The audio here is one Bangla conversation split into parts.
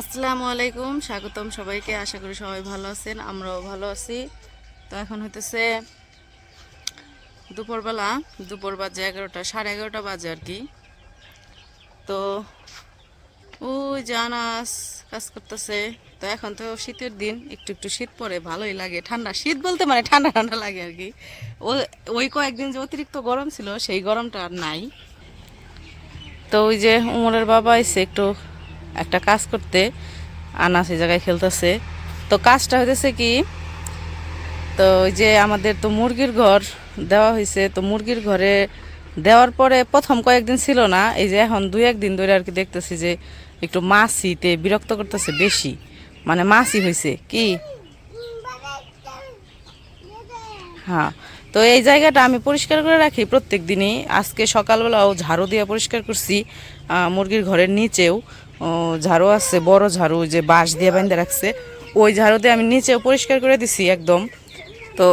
আসসালামু আলাইকুম, স্বাগতম সবাইকে। আশা করি সবাই ভালো আছেন, আমরাও ভালো আছি। তো এখন হইতেছে দুপুরবেলা, দুপুর বাজে এগারোটা, সাড়ে এগারোটা বাজে আর কি। তো ওই জানাস কাজ করতেছে। তো এখন তো শীতের দিন, একটু একটু শীত পড়ে ভালোই লাগে। ঠান্ডা, শীত বলতে মানে ঠান্ডা ঠান্ডা লাগে আর কি। ওই কয়েকদিন যে অতিরিক্ত গরম ছিল, সেই গরমটা আর নাই। তো ওই যে উমরের বাবা এসে একটু একটা কাজ করতে, আনাস এই জায়গায় খেলতেছে। তো কাজটা হইতেছে কি, তো ওই যে আমাদের তো মুরগির ঘর দেওয়া হয়েছে তো মুরগির ঘরে দেওয়ার পরে প্রথম কয়েকদিন ছিল না, এই যে এখন দুই একদিন ধরে আর কি দেখতেছি যে একটু মাছিতে বিরক্ত করতেছে বেশি। মানে মাছি হয়েছে কি? হ্যাঁ তো এই জায়গাটা আমি পরিষ্কার করে রাখি প্রত্যেক দিনই। আজকে সকালবেলাও ঝাড়ু দিয়ে পরিষ্কার করছি মুরগির ঘরের নিচেও। ঝাড়ু আছে, বড় ঝাড়ু যে বাঁশ দিয়ে বেঁধে রাখছে। ওই ঝাড়ুতে আমি নিচেও পরিষ্কার করে দিছি একদম। তো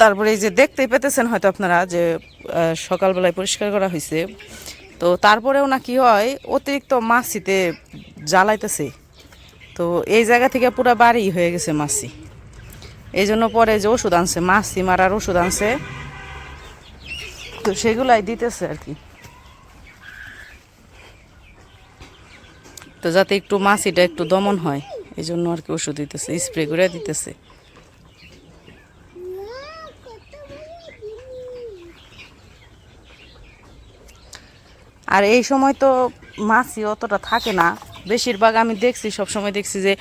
তারপরে যে দেখতেই পেতেছেন হয়তো আপনারা যে সকালবেলায় পরিষ্কার করা হয়েছে। তো তারপরেও না কি হয়, অতিরিক্ত মাছিতে জ্বালাইতেছে। তো এই জায়গা থেকে পুরো বাড়ি হয়ে গেছে মাছি। এই জন্য পরে যে ওষুধ আনছে, মাছি মারার ওষুধ আনছে। তো সেগুলাই দিতেছে আর কি। তো যাতে একটু মাছিটা একটু দমন হয় এই জন্য আর কি ওষুধ দিতেছে, স্প্রে করে দিতেছে। আর এই সময় তো মাছি অতটা থাকে না। বেশিরভাগ আমি দেখছি সব সময় দেখছি যে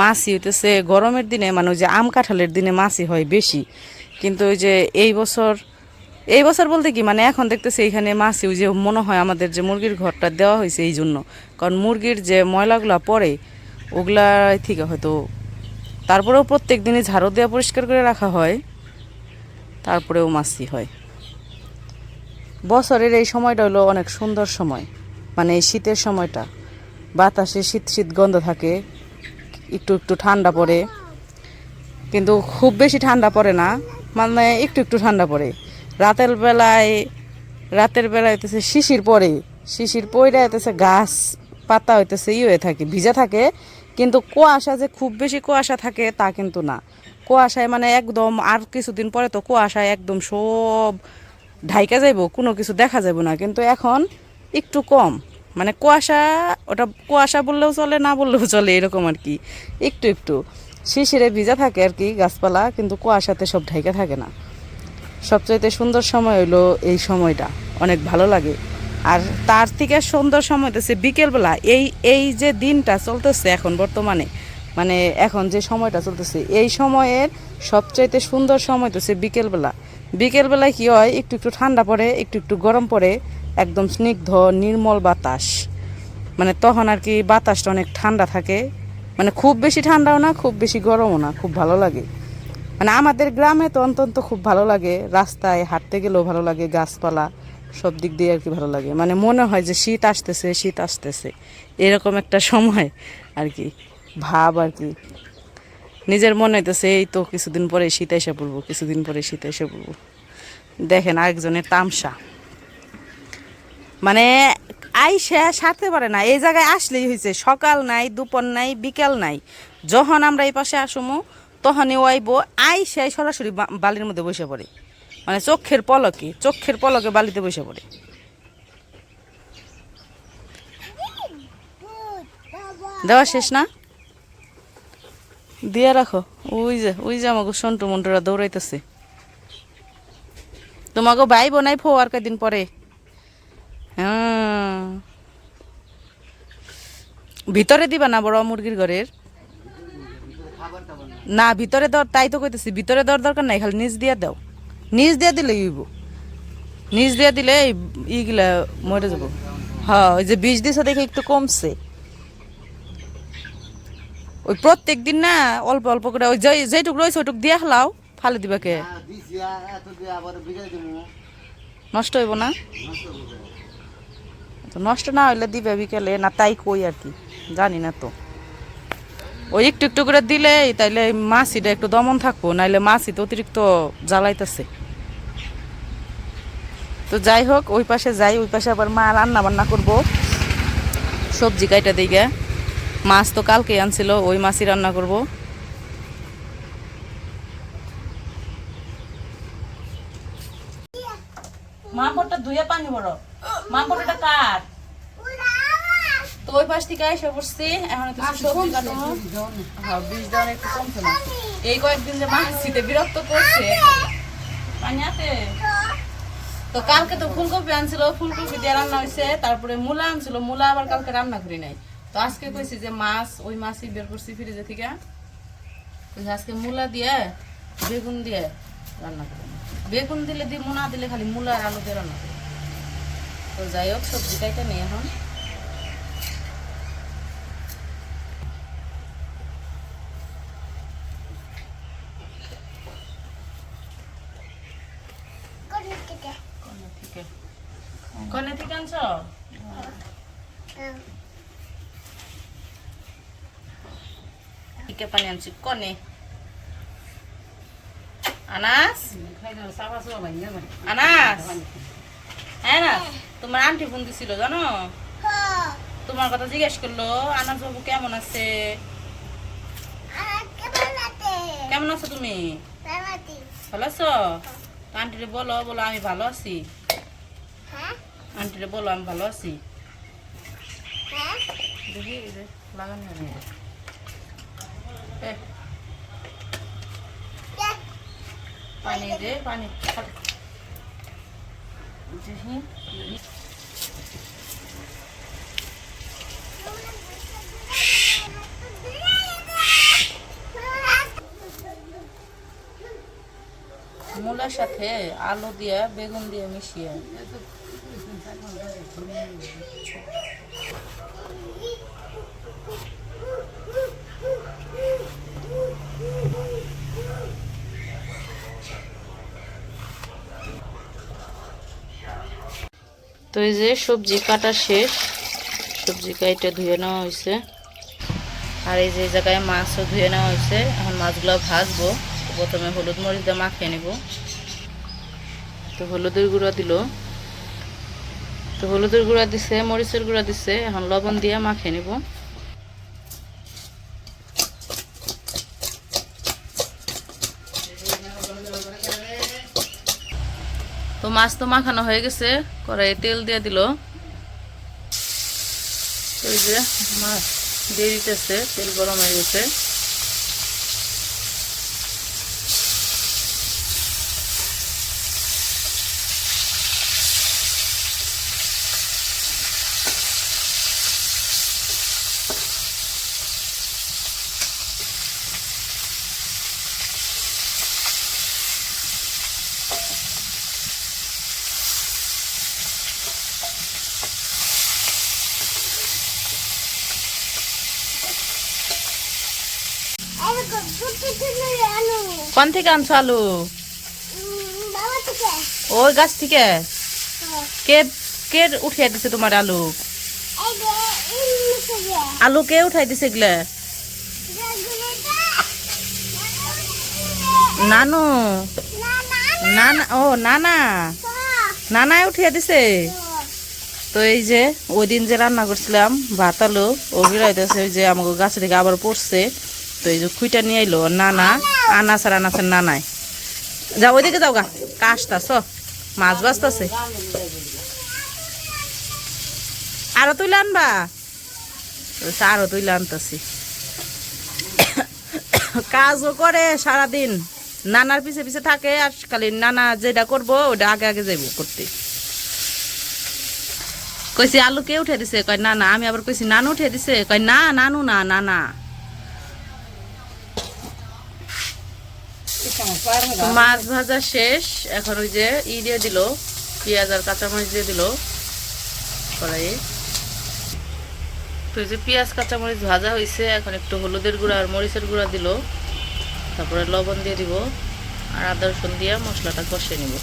মাছি হইতেছে গরমের দিনে মানে ওই যে আম কাঁঠালের দিনে মাছি হয় বেশি। কিন্তু ওই যে এই বছর এই বছর বলতে কি মানে এখন দেখতেছি এইখানে মাছি ওই যে মনে হয় আমাদের যে মুরগির ঘরটা দেওয়া হয়েছে এই জন্য। কারণ মুরগির যে ময়লাগুলা পড়ে, ওগুলা থেকে হয়তো তারপরেও প্রত্যেক দিনই ঝাড়ু দেওয়া পরিষ্কার করে রাখা হয়, তারপরেও মাছি হয়। বছরের এই সময়টা হলো অনেক সুন্দর সময় মানে এই শীতের সময়টা। বাতাসে শীত শীত গন্ধ থাকে, একটু একটু ঠান্ডা পড়ে। কিন্তু খুব বেশি ঠান্ডা পড়ে না মানে একটু একটু ঠান্ডা পড়ে। রাতের বেলায় রাতের বেলায় হইতেছে শিশির পড়ে শিশির পড়ে হইতেছে গাছ পাতা হইতেছে ই হয়ে থাকে, ভিজা থাকে। কিন্তু কুয়াশা যে খুব বেশি কুয়াশা থাকে তা কিন্তু না। কুয়াশায় মানে একদম আর কিছুদিন পরে তো কুয়াশায় একদম সব ঢাইকা যাইব, কোনো কিছু দেখা যাবে না। কিন্তু এখন একটু কম। মানে কুয়াশা, ওটা কুয়াশা বললেও চলে, না বললেও চলে, এরকম আর কি। একটু একটু। শিশিরে ভিজা থাকে আর কি গাছপালা, কিন্তু কুয়াশাতে সব ঢাইকা থাকে না। সবচাইতে সুন্দর সময় হইল এই সময়টা। অনেক ভালো লাগে। আর তার থেকে সুন্দর সময় হতেছে বিকেলবেলা। এই এই যে দিনটা চলতেছে এখন বর্তমানে মানে এখন যে সময়টা চলতেছে, এই সময়ের সবচাইতে সুন্দর সময় তো হতেছে বিকেলবেলা। বিকেলবেলায় কী হয়, একটু একটু ঠান্ডা পড়ে, একটু একটু গরম পড়ে, একদম স্নিগ্ধ, নির্মল বাতাস। মানে তখন আর কি বাতাসটা অনেক ঠান্ডা থাকে। মানে খুব বেশি ঠান্ডাও না, খুব বেশি গরমও না, খুব ভালো লাগে। মানে আমাদের গ্রামে তো অন্তত খুব ভালো লাগে। রাস্তায় হাঁটতে গেলেও ভালো লাগে, গাছপালা সব দিক দিয়ে আর কি ভালো লাগে। মানে মনে হয় যে শীত আসতেছে শীত আসতেছে। এরকম একটা সময় আর কি, ভাব আর কি। নিজের মনে হইতেছে, এই তো কিছুদিন পরে শীত এসে পড়ব, কিছুদিন পরে শীত এসে পড়ব। দেখেন আরেকজনের তামসা। মানে আইসা সারতে পারে না। এই জায়গায় আসলেই হয়েছে সকাল নাই, দুপুর নাই, বিকাল নাই। যখন আমরা এই পাশে আসুমু তখনই ওয়াইব আইসাই সরাসরি বালির মধ্যে বসে পড়ে। মানে চোখের পলকে চোখের পলকে বালিতে বসে পড়ে। দেওয়া শেষ না? দিয়ে রাখো। ওই যে ওই যে আমাকে সন্টু মন্টুরা দৌড়াইতেছে। তোমাকে ভাই বোনাই ফো আর কদিন পরে? হ্যাঁ। ভিতরে দিবা না বড় মুরগির ঘরের? না, ভিতরে দেওয়ার তাই তো কইতেছি, ভিতরে দেওয়ার দরকার নাই, খালি নিচ দিয়া দাও। নিচ দিয়া দিলে ইব নিচ দিয়া দিলে ইগুলা মরে যাব। হ্যাঁ ওই যে বিষ দিছে দেখে একটু কমছে। ওই প্রত্যেক দিন না, অল্প অল্প করে ওই যেটুক রয়েছে ওইটুক দিয়া হলাও ফালে দিবা কে? নষ্ট হইব না? নষ্ট না হইলে দিবে বিকেলে, না তাই কই আর কি, জানি না তো। ওই একটু একটু করে দিলে তাইলে মাছিটা একটু দমন থাকব, নাইলে মাছি তো অতিরিক্ত জ্বালাইতেছে। তো যাই হোক, ওই পাশে যাই, ওই পাশে আবার মা রান্না বান্না করব। সবজি কাইটা গে মাছ তো কালকে আনছিল, ওই মাছই রান্না করব। মাপড়টা ধুয়ে পানি বড় মাপড়টা কার? তো ওই পাশ থেকে এসে পড়ছি এখন সবজি কাটবো হ্যাঁ বিষ দেওয়ার একটু কমছে না? এই কয়েকদিন যে মাছ শীতে বিরক্ত করছে পানি আছে তো কালকে তো ফুলকপি আনছিল ফুলকপি দিয়ে রান্না হয়েছে তারপরে মূলা আনছিল মূলা আবার কালকে রান্না করি নাই। তো আজকে কইছি যে মাছ ওই মাছই বের করছি ফ্রিজে থেকে। আজকে মূলা দিয়ে বেগুন দিয়ে রান্না করি বেগুন দিলে দিয়ে মুনা দিলে খালি মূলা আর আলু দিয়ে রান্না করি তো যাই হোক সবজি সবজিটাকে নেই এখন কনে থেকে কনে আনছ টিকে পানি আনছি কনে। আনাস? আনাস? হ্যাঁ না তোমার আন্টি ফোন দিছিল জানো? তোমার কথা জিজ্ঞেস করল আনাস বাবু কেমন আছে? কেমন আছো তুমি? ভালো আছো? আন্টিরে বলো বলো আমি ভালো আছি। আন্টিরে বলো, আমি ভালো আছি। দেখি লাগানো পানি দে, পানি মূলার সাথে আলু দিয়ে বেগুন দিয়ে মিশিয়ে। তো এই যে সবজি কাটা শেষ, সবজি কাইটা ধুয়ে নেওয়া হয়েছে আর এই যে জায়গায় মাছও ধুয়ে নেওয়া হয়েছে এখন মাছগুলো ভাজবো। প্রথমে হলুদ মরিচ দিয়ে মাখিয়ে নেব। তো হলুদের গুঁড়া দিল। তো হলুদের গুঁড়া দিছে, মরিচের গুঁড়া দিছে, এখন লবণ দিয়ে মাখিয়ে নেব। তো মাছ তো মাখানো হয়ে গেছে, কড়াইয়ে তেল দিয়ে দিল। এই যে মাছ দিয়ে দিতেছে, তেল গরম হয়ে গেছে। কোন থেকে আনছো আলু? ওই গাছ থেকে? কে কে উঠিয়ে দিছে তোমার আলু? আলু কে উঠাই দিছে এগুলা? নানু। না ও না না নানাই উঠিয়ে দিছে। তো এই যে, ওই দিন যে রান্না করছিলাম, ভাত, আলু ওগুলো যে আমাকে গাছ থেকে আবার পড়ছে। তো এই যে খুঁইটা নিয়ে এলো নানা। আনাসার আনাসার নানায় যাও, ওইদিকে যাও গা। কাশতাছ মাছ বাঁচতেছে আরও তুইলে আনবা? আরও তুইলে আনতেছি। কাজও করে সারাদিন। নানার পিছে পিছে থাকে, আর খালি নানা যেটা করব, ওটা আগে আগে যাইব করতে। কইছি, আলু কে উঠে দিছে? কয় না না আমি আবার কইছি, নানু উঠে দিছে। কয়, না, নানু না না না মাছ ভাজা শেষ। এখন ওই যে ই দিয়ে দিল, পেঁয়াজ আর কাঁচামরিচ দিয়ে দিল কড়াইয়ে। তো যে পেঁয়াজ, কাঁচামরিচ ভাজা হয়েছে, এখন একটু হলুদের গুঁড়া আর মরিচের গুঁড়া দিল। তারপরে লবণ দিয়ে দিব, আর আদা রসুন দিয়ে মশলাটা কষে নিব।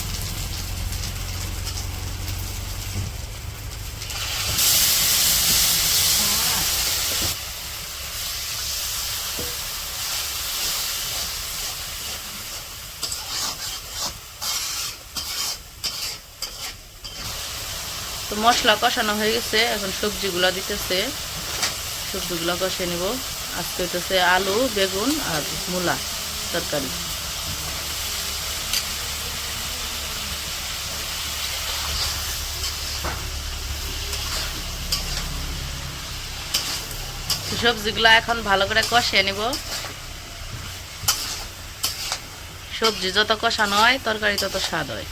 তো মশলা কষানো হয়ে গেছে, এখন সবজিগুলো দিতেছে। সবজিগুলো কষে নিব। আজকে হইতেছে আলু, বেগুন আর মূলা তরকারি। সবজিগুলো এখন ভালো করে কষিয়ে নিব। সবজি যত কষানো হয়, তরকারি তত স্বাদ হয়।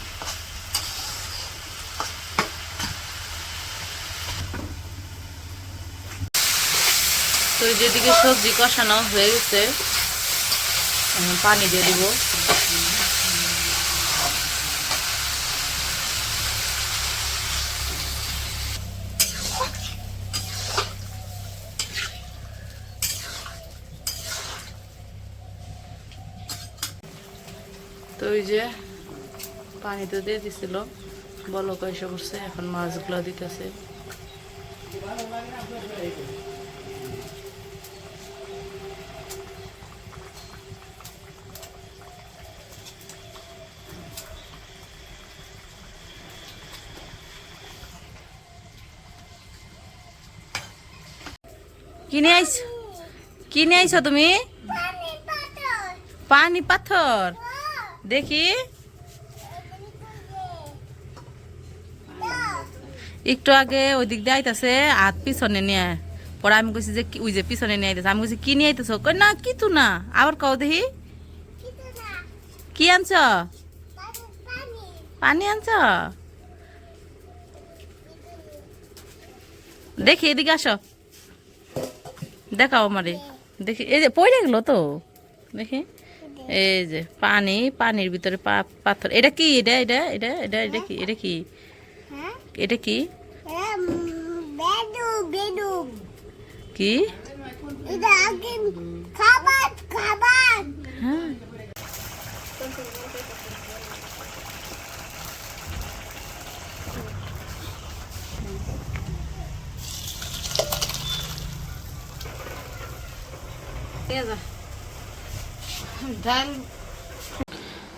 তো যেদিকে সবজি কষানো হয়ে গেছে পানি দিয়ে দিব। তো ওই যে পানি তো দিয়ে দিছিল বলো কয়সে করছে এখন মাছগুলো দিতেছে। কিনে আইছ কিনে আইছ তুমি? পানি পাথর। দেখি। একটু আগে ওই দিক দিয়ে আইতাছে, হাত পিছনে নিয়ে। পরে আমি কইছি যে ওই যে পিছনে নিয়ে আইতেছে। আমি কইছি কি নিয়ে আইতেছ? কই, না কিছু না। আবার কও দেখি। কি আনছ? পানি আনছ? দেখি, এদিকে আসো। দেখাও আমারে। দেখি এই যে পড়ে গেলো তো? দেখি। এই যে পানি পানির ভিতরে পাথর। এটা কি? এটা এটা এটা এটা এটা কি? এটা কি? এটা কি? কি? খাবার খাবার। হ্যাঁ।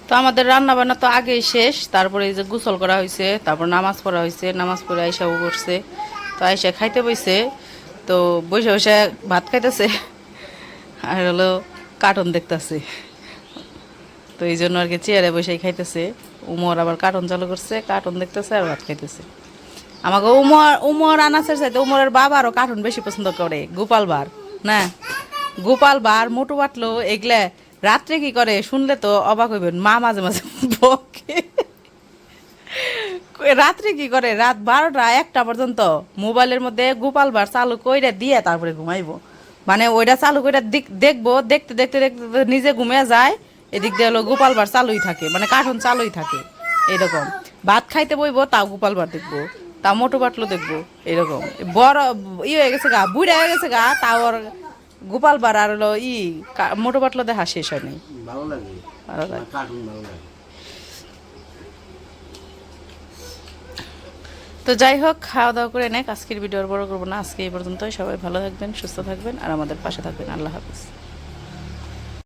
তো আমাদের রান্না বান্না তো আগেই শেষ তারপরে এই যে গোসল করা হয়েছে তারপর নামাজ পড়া হয়েছে নামাজ পড়ে আইসাও করছে তো আইসা খাইতে বইছে তো বসে বসে ভাত খাইতেছে আর হলো কার্টুন দেখতেছে। তো এই জন্য আর কি চেয়ারে বসে খাইতেছে। উমর আবার কার্টুন চালু করছে কার্টুন দেখতেছে আর ভাত খাইতেছে। আমাকে উমর উমর আনাসের সাথে উমরের বাবা আরও কার্টুন বেশি পছন্দ করে গোপাল বার না? গোপাল বার মোটু বাটলো, এগুলা রাত্রে কি করে? শুনলে তো অবাক হইবেন। মা মাঝে মাঝে বকে। রাত্রে কি করে? রাত বারোটা একটা পর্যন্ত মোবাইলের মধ্যে গোপাল বার চালু কইরা দিয়ে তারপরে ঘুমাইবো। মানে ওইটা চালু করে দেখব, দেখতে দেখতে দেখতে নিজে ঘুমিয়ে যায়। এদিক দিয়ে হলো গোপাল বার চালুই থাকে মানে কার্টুন চালুই থাকে এরকম ভাত খাইতে বইবো, তাও গোপাল বার দেখব তা মোটু বাটলো দেখব এরকম বড়, ই হয়ে গেছে গা, বুড়া হয়ে গেছে গা, তাও আর গোপাল বার আর হলো ই মোটো বাটলো দেখা শেষ ভালো লাগে? ভালো লাগে। ভালো লাগে। তো যাই হোক খাওয়া দাওয়া করে নেক আজকের ভিডিও আর বড় করব না আজকে এই পর্যন্তই। সবাই ভালো থাকবেন সুস্থ থাকবেন আর আমাদের পাশে থাকবেন। আল্লাহ হাফিজ।